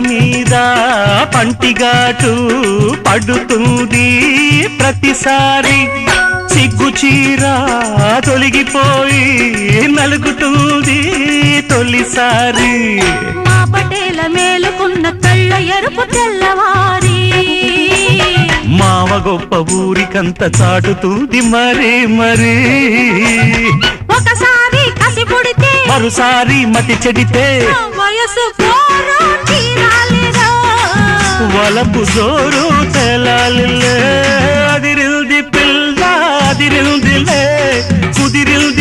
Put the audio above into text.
మీద పంటిగాటు పడుతుంది ప్రతిసారి. సిగ్గు చీర తొలగిపోయి నలుగుతుంది తొలిసారి. పటేల మేలుకున్న కళ్ళ ఎరుపు తెల్లవారి. మావ గొప్ప ఊరికంత చాటుతుంది మరే మరే. ఒకసారి కసి పుడితే మరోసారి మతి చెడితే వయసు వలపు జోరు తెలాలిలే అదిరిల్ది పిల్ల అదిరిల్దిలే కుదిరిల్ది